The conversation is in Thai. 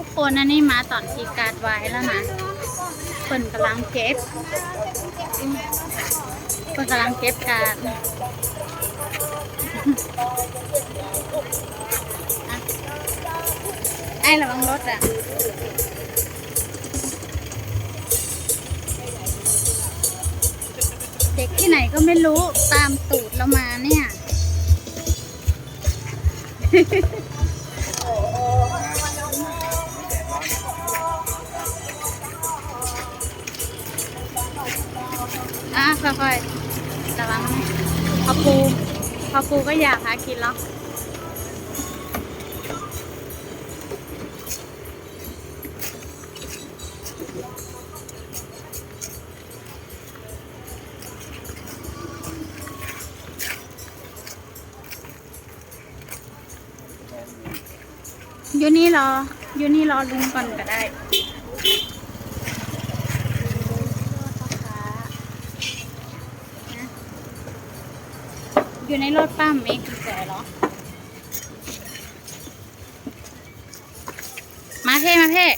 ทุกคนอันนี้มาตอนทีการไว้แล้วนะเปิ่นกำลังเก็บเปิ่นกำลังเก็บการไอ้ระวังรถอะเด็กที่ไหนก็ไม่รู้ตามตูดเรามาเนี่ย อะค่อยๆระวังนะพอปูพอปูก็อยากหากินแล้วอยู่นี่รออยู่นี่รอลุงก่อนก็ได้ อยู่ในรถป้ามเองกุญแจเหรอ มาเพ่มาเพ่